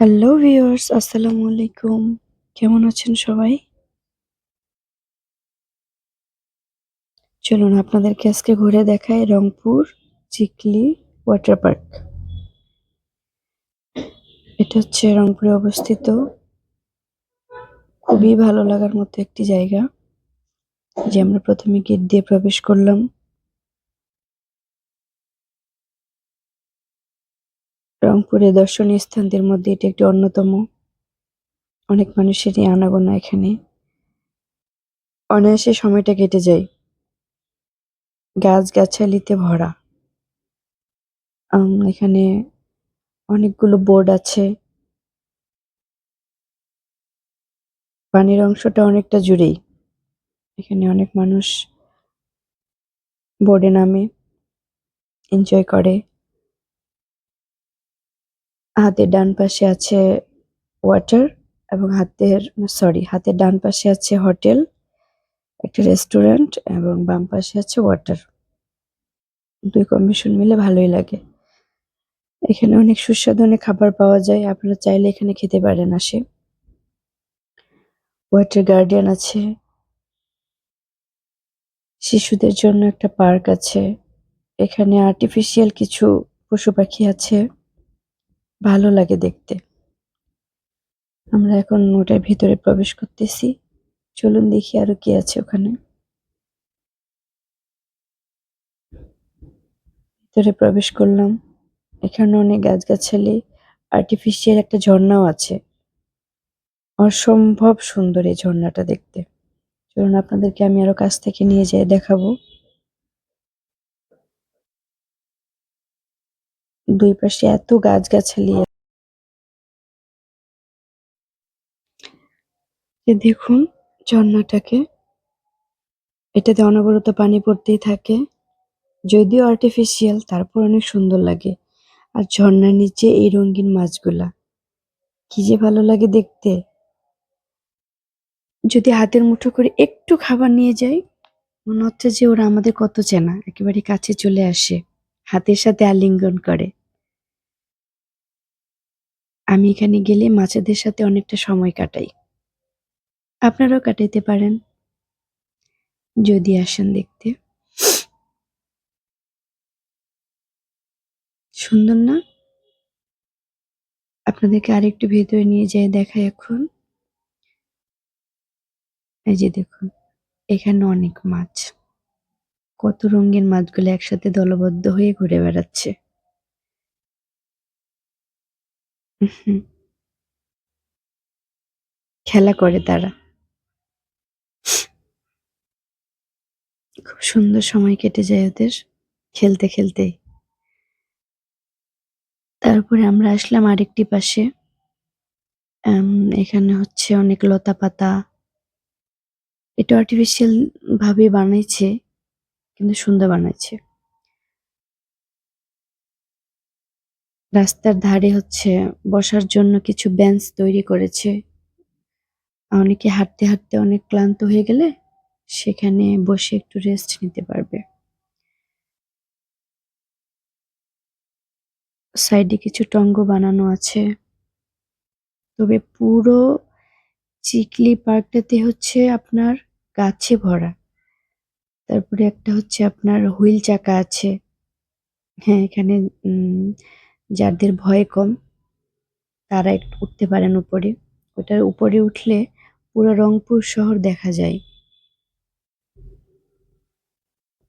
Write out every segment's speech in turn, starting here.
Hello viewers আসসালামু আলাইকুম কেমন আছেন সবাই? চলুন আপনাদেরকে আজকে ঘুরে দেখাই রংপুর চিকলি ওয়াটার পার্ক। এটা হচ্ছে রংপুরে অবস্থিত। খুবই ভালো লাগার মতো একটি জায়গা, যে আমরা প্রথমে গেট দিয়ে প্রবেশ করলাম। রংপুরে দর্শনীয় স্থানদের মধ্যে এটি একটি অন্যতম। অনেক মানুষেরই আনাগোনা এখানে। অনায়াসে সময়টা কেটে যায়। গাছ-গাছালিতে ভরা। এখানে অনেকগুলো বোর্ড আছে। পানির অংশটা অনেকটা জুড়েই। এখানে অনেক মানুষ বোর্ডে নামে, এনজয় করে। হাতের ডান পাশে আছে ওয়াটার এবং হাতের সরি হাতের ডান পাশে আছে হোটেল একটা রেস্টুরেন্ট এবং বাম পাশে আছে ওয়াটার দুই কম্বিনেশন মিলে ভালোই লাগে। এখানে অনেক সুস্বাদু অনেক খাবার পাওয়া যায়, আপনারা চাইলে এখানে খেতে পারেন আসে। ওয়াটার গার্ডেন আছে। শিশুদের জন্য একটা পার্ক আছে। এখানে আর্টিফিশিয়াল কিছু পশু পাখি আছে। ভালো লাগে দেখতে। আমরা এখন ওটার ভিতরে প্রবেশ করতেছি। চলুন দেখি আরও কি আছে ওখানে। ভিতরে প্রবেশ করলাম। এখানে অনেক গাছগাছালি আর্টিফিশিয়াল একটা ঝর্ণাও আছে। অসম্ভব সুন্দর এই ঝর্ণাটা দেখতে। চলুন আপনাদেরকে আমি আরও কাছ থেকে নিয়ে যেয়ে দেখাবো। দুই পাশে এত গাছগাছালি দেখুন, ঝর্ণাটাকে। এটাতে অনবরত পানি পড়তেই থাকে। যদিও আর্টিফিশিয়াল তারপর অনেক সুন্দর লাগে। আর ঝর্ণার নিচে এই রঙিন মাছগুলা। কি যে ভালো লাগে দেখতে। যদি হাতের মুঠো করে একটু খাবার নিয়ে যাই, মনে হচ্ছে যে ওরা আমাদের কত চেনা। একেবারে কাছে চলে আসে। হাতের সাথে আলিঙ্গন করে। আমি এখানে গেলে মাছেদের সাথে অনেকটা সময় কাটাই। আপনারাও কাটাইতে পারেন। যদি আসেন দেখতে। সুন্দর না? আপনাদেরকে আরেকটু ভেতরে নিয়ে যাই, দেখাই এখন। এই যে দেখুন, এখানে অনেক মাছ। কত রঙের মাছগুলো একসাথে দলবদ্ধ হয়ে ঘুরে বেড়াচ্ছে। খেলা করে তারা। খুব সুন্দর সময় কেটে যায় ওদের, খেলতে খেলতে। তারপরে আমরা আসলাম আরেকটি পাশে। এখানে হচ্ছে অনেক লতা পাতা। এটা আর্টিফিশিয়াল ভাবে বানাইছে, কিন্তু সুন্দর বানাইছে। রাস্তার ধারে হচ্ছে বসার জন্য কিছু বেঞ্চ তৈরি করেছে। অনেকে হাঁটতে হাঁটতে অনেক ক্লান্ত হয়ে গেলে সেখানে বসে একটু রেস্ট নিতে পারবে। সাইডে কিছু টঙ্গ বানানো আছে। তবে পুরো চিকলি পার্কটাতে হচ্ছে আপনার গাছে ভরা। তারপরে একটা হচ্ছে আপনার হুইল চাকা আছে। হ্যাঁ এখানে যাদের ভয় কম, তারা একটু উঠতে পারেন উপরে। ওটার উপরে উঠলে পুরো রংপুর শহর দেখা যায়।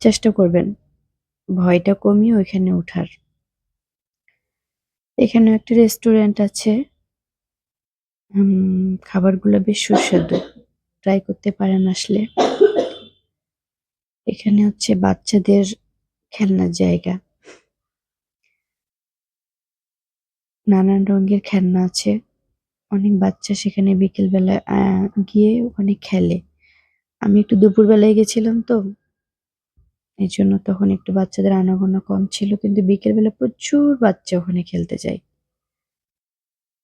চেষ্টা করবেন। ভয়টা কমিয়ে ওইখানে ওঠার। এখানে একটা রেস্টুরেন্ট আছে। খাবারগুলো বেশ সুস্বাদু। ট্রাই করতে পারেন আসলে। এখানে হচ্ছে বাচ্চাদের খেলনার জায়গা। নানান রঙের খেলনা আছে। অনেক বাচ্চা সেখানে বিকেলবেলা আহ, গিয়ে ওখানে খেলে। আমি একটু দুপুরবেলায় গেছিলাম তো। এই জন্য তখন একটু বাচ্চাদের আনাগোনা কম ছিল কিন্তু বিকেল বিকেলবেলা প্রচুর বাচ্চা ওখানে খেলতে যায়।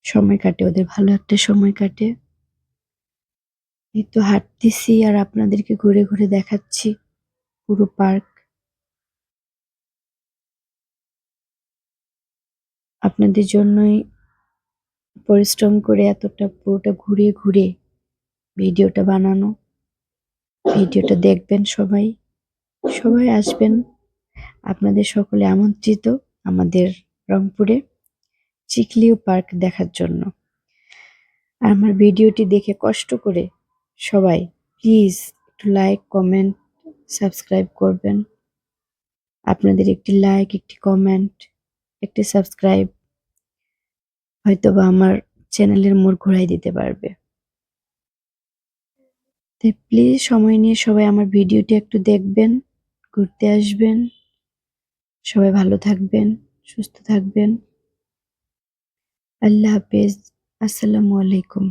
সময় কাটে ওদের ভালো একটা সময় কাটে। এই তো হাঁটতেছি আর আপনাদেরকে ঘুরে ঘুরে দেখাচ্ছি পুরো পার্ক। আপনাদের জন্যই পরিশ্রম করে এতটা পুরোটা ঘুরে ঘুরে ভিডিওটা বানানো। ভিডিওটা দেখবেন সবাই। সবাই আসবেন। আপনাদের সকলে আমন্ত্রিত আমাদের রংপুরে চিকলিও পার্ক দেখার জন্য। আমার ভিডিওটি দেখে কষ্ট করে সবাই প্লিজ একটু লাইক, কমেন্ট, সাবস্ক্রাইব করবেন। আপনাদের একটি লাইক, একটি কমেন্ট একটি সাবস্ক্রাইব হয়তোবা আমার চ্যানেলের মোড় ঘোরাই দিতে পারবে। তাই প্লিজ সময় নিয়ে সবাই আমার ভিডিওটি একটু দেখবেন, ঘুরতে আসবেন। সবাই ভালো থাকবেন, সুস্থ থাকবেন। আল্লাহ হাফেজ। আসসালামু আলাইকুম।